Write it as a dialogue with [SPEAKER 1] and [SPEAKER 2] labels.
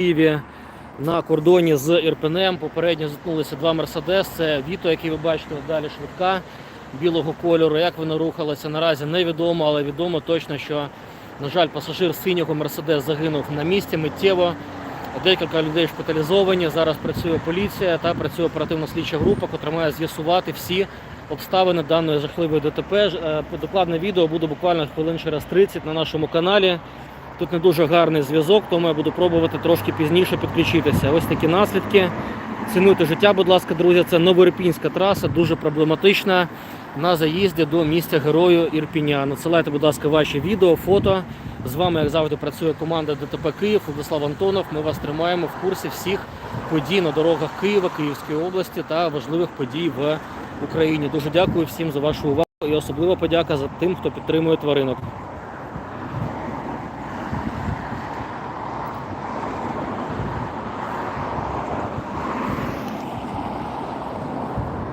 [SPEAKER 1] Києві на кордоні з Ірпенем. Попередньо зіткнулися два Мерседес. Це Віто, який ви бачите, далі швидка білого кольору. Як вона рухалася, наразі невідомо, але відомо точно, що, на жаль, пасажир синього Мерседес загинув на місці миттєво. Декілька людей шпиталізовані. Зараз працює поліція та працює оперативно-слідча група, котра має з'ясувати всі обставини даної жахливої ДТП. Е, Докладне відео буде буквально хвилин через 30 на нашому каналі. Тут не дуже гарний зв'язок, тому я буду пробувати трошки пізніше підключитися. Ось такі наслідки. Цінуйте життя, будь ласка, друзі. Це Новорипінська траса, дуже проблематична на заїзді до місця герою Ірпіня. Надсилайте, будь ласка, ваші відео, фото. З вами, як завжди, працює команда ДТП Київ, Владислав Антонов. Ми вас тримаємо в курсі всіх подій на дорогах Києва, Київської області та важливих подій в Україні. Дуже дякую всім за вашу увагу і особлива подяка за тим, хто підтримує тваринок.